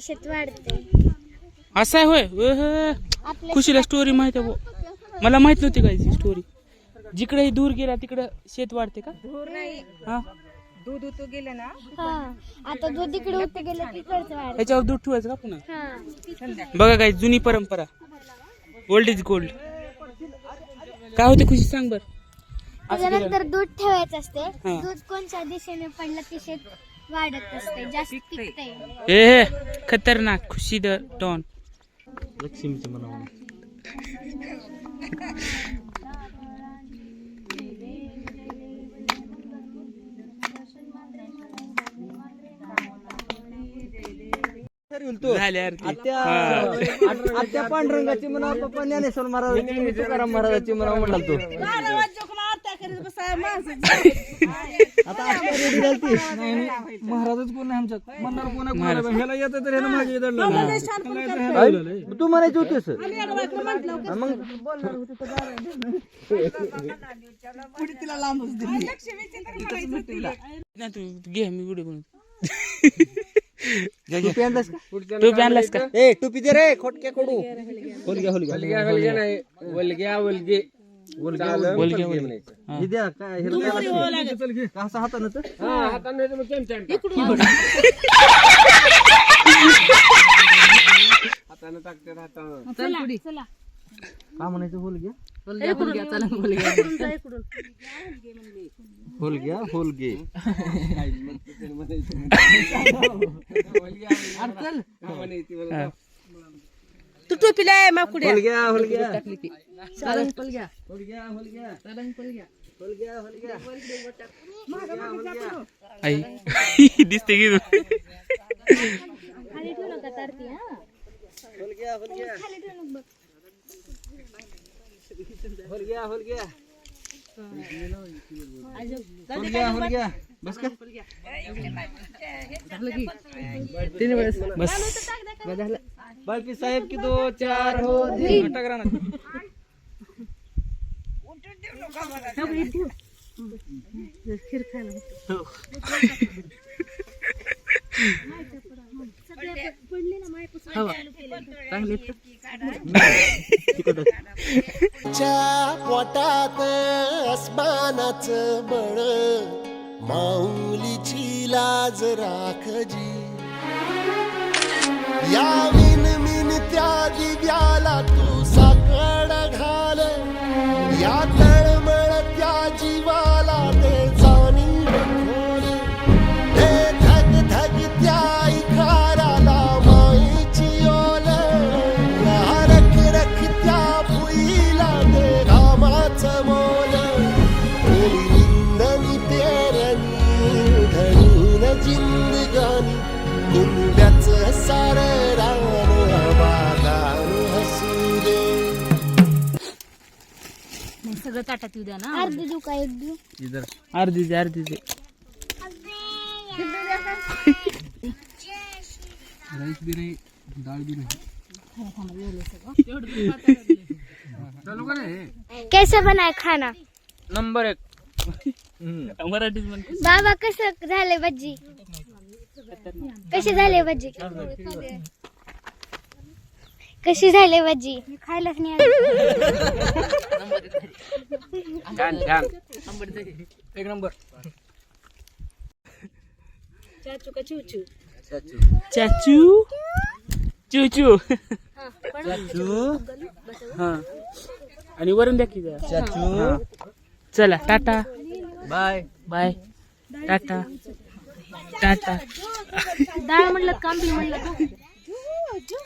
Shirt वाढते. असं आहे होय? खुशीला स्टोरी माहिती आहे बुवा. मला माहीत नव्हती काय स्टोरी जिकडे दूर गेला तिकडे शेत वाढते का? हा? दूध उतू गेलं ना. हा. आता जो तिकडे होतं गेलं तिकडचं वाढत. ह्याच्यावर दूध ठेवायचं का पुन्हा? हा. बघा काय जुनी परंपरा. ओल्ड इज गोल्ड काय होते खुशी सांग बर? त्याच्यानंतर दूध ठेवायचं असते. हा. दूध कोणत्या दिशेने पडलं ती शेत वाढत असते जास्त पिकते ए हे खतरनाक खुशी द ते. हा. आत्या पांडुरंगाची म्हणा पप्पा ज्ञानेश्वर महाराजाची तुकाराम महाराजाची म्हणा म्हणाल तू. आता आत्या रेडी झालती महाराजच कोण आहे आमच्यात? म्हणणार कोण आहे कोणाला? बा. ह्याला येतं तर ह्याला मागे दडलं तू म्हणायची होतीस मग बोलणार होती तर ना तू घे मी व्हिडिओ बनवतो. टोपी आणलास का? तू आणलास का? ए टोपी दे रे खोटक्या कडू होल घ्या होल घ्या बोल हा. हे का म्हणायचं होल घ्या होल घ्या होल घे तू टोपीला आहे माकुड्या होल घ्या होल घ्या होल घ्या होल घ्या होल घ्या होल घ्या होल घ्या आई. दिसते की खाली ठेवू नका हा. खाली नका बस. का? बस. बाकी साहेब की दो चार हो पोटात अस्मानाच बळ. माऊलीची लाज राखजी. या विन मिन त्या दिव्याला तू साकड घाल. या तळमळ त्या जीवाला ते जाणी खोल ते धग धग त्या इकाराला माईची ओल. या रख रख त्या भुईला ते रामाच मोल. निंदनी पेरणी धरून जिंदगानी. सार हसू दे सगळं ताटात येऊ द्या ना. अर्धी देऊ का एक देऊ? अर्धी दे अर्धी दे. कैसे बनाय खाना? नंबर एक. मराठीत बाबा कसं झाले भजी? कशी झाले भजी? कशी झाले भजी? खायलाच नाही एक नंबर. चाचू का चिवचू चाचू. चूचू? हा. आणि वरून द्या की. हा. चला टाटा. बाय. बाय. टाटा. टाटा. डाळ म्हणलं कांबी म्हणलं.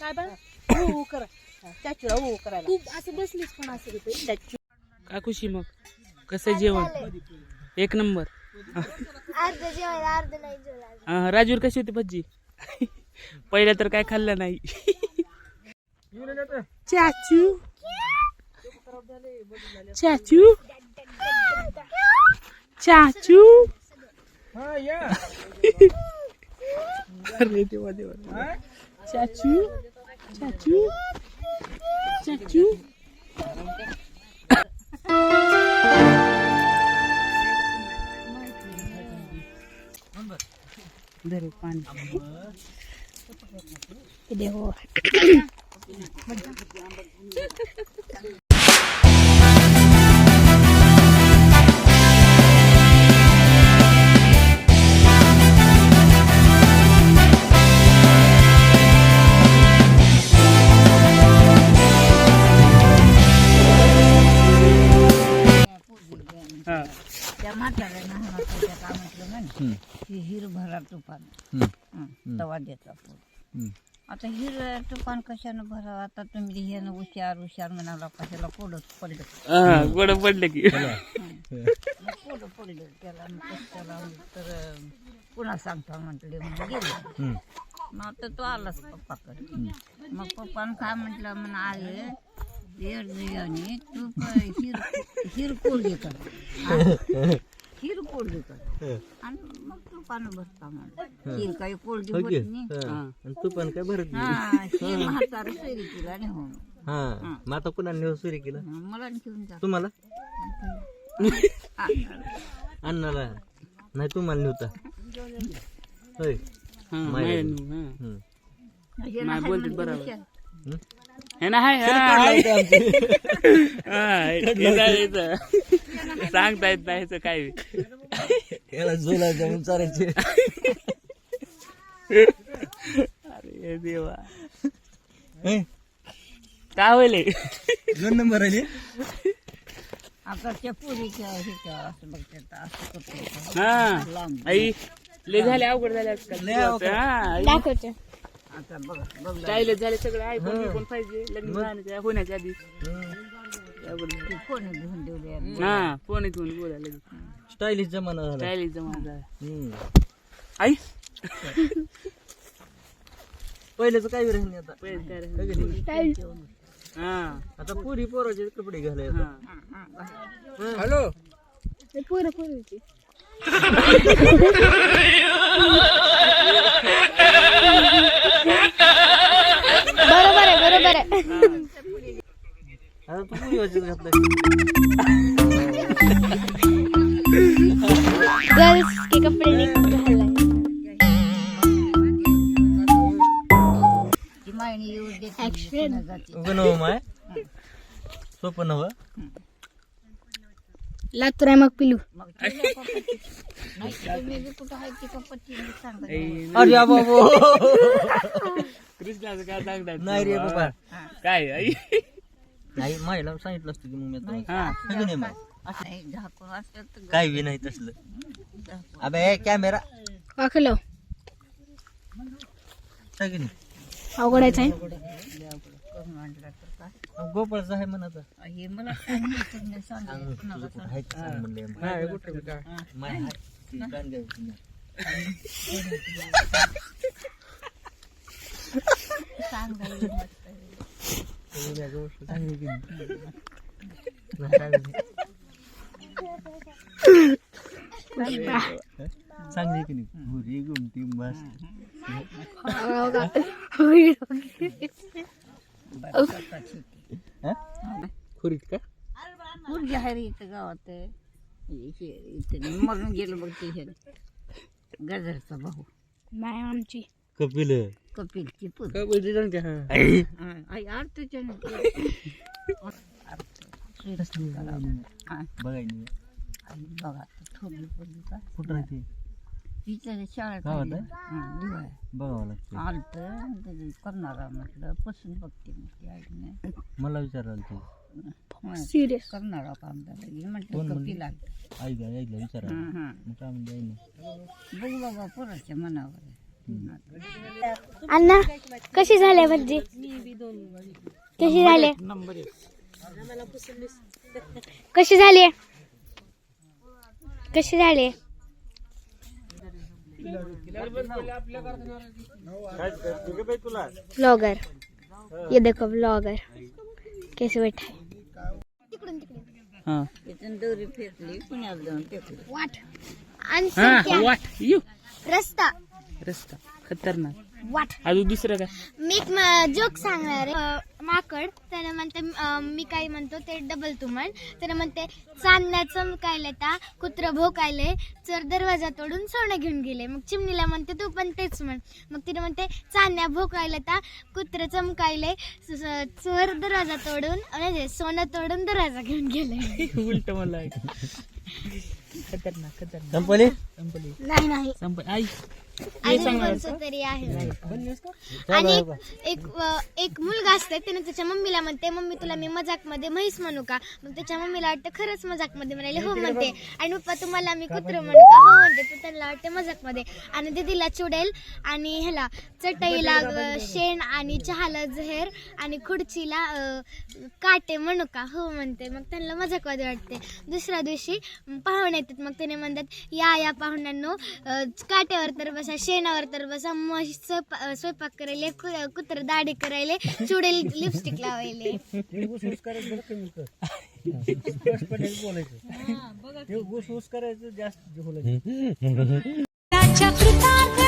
का काय हो हो करा. हो करायला. तू असं बसलीस पण असं. काय खुशी मग? कसं जेवण? एक नंबर. अर्ध जेवण अर्ध नाही जेवण. हा, राजूर कशी होती भज्जी पहिल्या तर काय खाल्लं नाही. चाचू. चाचू. चाचू. अरे देवा देवा चाचू चाचू चाचू धर पाणी देखो तुफान. हं, तवा देतो आपण. आता हिर तुफान कशानं भरावं? आता तुम्ही ह्यानं हुशार हुशार म्हणाला कशाला कोडच पडलं? हा, गोड पडलं की. मग कोडं पडलं त्याला त्याला तर पुन्हा सांगतो म्हटले मग गेले. मग आता तो आलाच पप्पाकडे. मग पप्पानं काय म्हटलं म्हणा आले तू हिर हिर कोरडी कर कोरडी कर आणि मग तू पानं भरता म्हणलं हिर काही कोरडी होत नाही. तू पण काय भरत हा ही. म्हातारा सैरी केला नाही हो. हा. मग आता कुणा नेऊ सुरी केलं? मला घेऊन जा. तुम्हाला? अण्णाला नाही तुम्हाला नेवता होय. हा, हा. हे नाही नाही म्हणजे बरोबर. हे ना हाय हा. हा, हे. सांगता येत नाही काय? याला झोला जाऊन चारायचे अरे देवा. हे, काय होईल? दोन नंबर आले आता त्या पुरीच्या ह्याच्या असं बघतात असं करतो हा. आई लय झाले अवघड झाले आजकाल हा आई. दाखवते. आता बघा झाले सगळे आयफोन बिफोन पाहिजे. लग्न झाल्याच्या होण्याच्या आधी. घेऊन ठेवले हा फोन बोलायला स्टायलिश जमाना झाला. स्टाईलिश जमा झाला. हम्म. आई. पहिल्याच काही राहील नाही आता. पहिले काय राहिलं? हा. आता पुरी पोराचे कपडे घालाय हा. पुरं पुरं बरोबर आहे बरोबर आहे. आता तू पुरी वाचत घातलाय. गर्ल्स के कपडे नहीं घालाय ती मायनी येऊ देते Action. जाते उगं नवं माय. सोपं नवं. लातूर आहे मग पिलू. अरे बाबा कृष्णाचं काय सांगतात नाही रे बाबा. काय आई? नाही मायला सांगितलं असतं की मग मी. हा है की नाही माय? नाही झाकून असलं तर काय बी नाही तसलं. अबे कॅमेरा. वाकलो काय की नाही? अवघडायचं आहे करून आणलं तर काय? गोपाळचं आहे म्हणत हे मला सांगितलं नाही सांगितलं. कुणाला सांगितलं. आहे ते सांग म्हणले माय आहे. ती कान घ्यायची नाही. सांगायला सांगितली की नाही? भुरी खुरीत मुलगी आहे रे इथं गावात. इथे इथं मरून गेलं बघ ते हे गजरचा भाऊ. नाही आमची. कपिल. कपिलची पूर सांगते हा. आई आरतीच्या बघायची बघा थोडी बोलली का कुठं राहते तिच्या शाळेत बघावं लागतं. आलत करणारा म्हटलं पसंत बघते म्हटली आईने. मला विचारायला तू सिरियस करणारा काम झाला म्हटलं कपिल आलं ऐकला ऐकला नाही बघ बाबा पोराच्या मनावर. अण्णा कशी झाले भजी? कशी झाले? नंबर एक कशी झाली? कशी झाली? ब्लॉगर ये देखो ब्लॉगर कैसे बैठा है? इथून दोरी फेकली पुण्यात जाऊन फेकली वाट आणि संख्या, वाट यू रस्ता. रस्ता. खतरनाक. वाट. अजून दुसरं काय? मी एक जोक सांगणार आहे. माकड त्याने म्हणते अं, मी काय म्हणतो ते डबल तू म्हण त्याने म्हणते चांदण्या चमकायले ता? कुत्र भोकायले चर दरवाजा तोडून सोनं घेऊन गेले. मग चिमणीला म्हणते तू पण तेच म्हण. मग तिने म्हणते चांदण्या भोकायले ता? कुत्र चमकायले स- स- चोर दरवाजा तोडून म्हणजे सोनं तोडून दरवाजा घेऊन गेले. उलट मला. खतरनाक खतरनाक. संपली? संपली. नाही नाही. संपली. आई. अजून कोणचं तरी आहे. आणि एक- एक मुलगा असते त्याने त्याच्या मम्मीला म्हणते मम्मी तुला मी मजाकमध्ये म्हैस म्हणू का? मग त्याच्या मम्मीला वाटतं खरंच मजाकमध्ये म्हणाले हो म्हणते. आणि पप्पा तुम्हाला मी कुत्र म्हणू का? हो म्हणते. तर त्यांना वाटते मजाकमध्ये आणि दीदीला चुडेल आणि ह्याला चटईला शेण आणि चहाला जहेर आणि खुर्चीला काटे म्हणू का? हो म्हणते. मग त्यांना मजाकमध्ये वाटते. दुसऱ्या दिवशी पाहुणे येतात. मग त्याने म्हणतात या या पाहुण्यांनो अ, काट्यावर तर बसा शेणावर तर बसा प- अ, स्वयंपाक करायले कु- कुत्र दाढी करायले चुडेल लिपस्टिक लावायले. बोलायचं. करायचं जास्त त्याच्या कृतार्थ